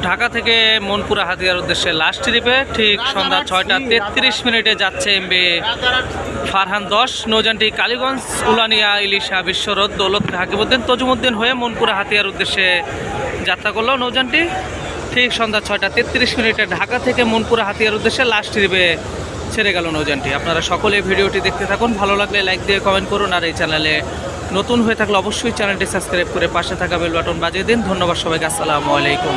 ঢাকা থেকে মনপুরা হাতিয়ার উদ্দেশ্যে লাস্ট ট্রিপে ঠিক সন্ধ্যা ছয়টা তেত্রিশ মিনিটে যাচ্ছে এমবি ফারহান দশ, নৌজানটি কালীগঞ্জ, উলানিয়া, ইলিশা বিশ্বরোড দৌলত হাকিবুদ্দিন, তজুমুদ্দিন হয়ে মনপুরা হাতিয়ার উদ্দেশ্যে যাত্রা করল নৌজানটি। ঠিক সন্ধ্যা ছয়টা তেত্রিশ মিনিটে ঢাকা থেকে মনপুরা হাতিয়ার উদ্দেশ্যে লাস্ট ট্রিপে ছেড়ে গেল নৌজানটি। আপনারা সকলে ভিডিওটি দেখতে থাকুন। ভালো লাগলে লাইক দিয়ে কমেন্ট করুন আর এই চ্যানেলে নতুন হয়ে থাকলে অবশ্যই চ্যানেলটি সাবস্ক্রাইব করে পাশে থাকা বেল বাটন বাজিয়ে দিন। ধন্যবাদ সবাইকে। আসসালামু আলাইকুম।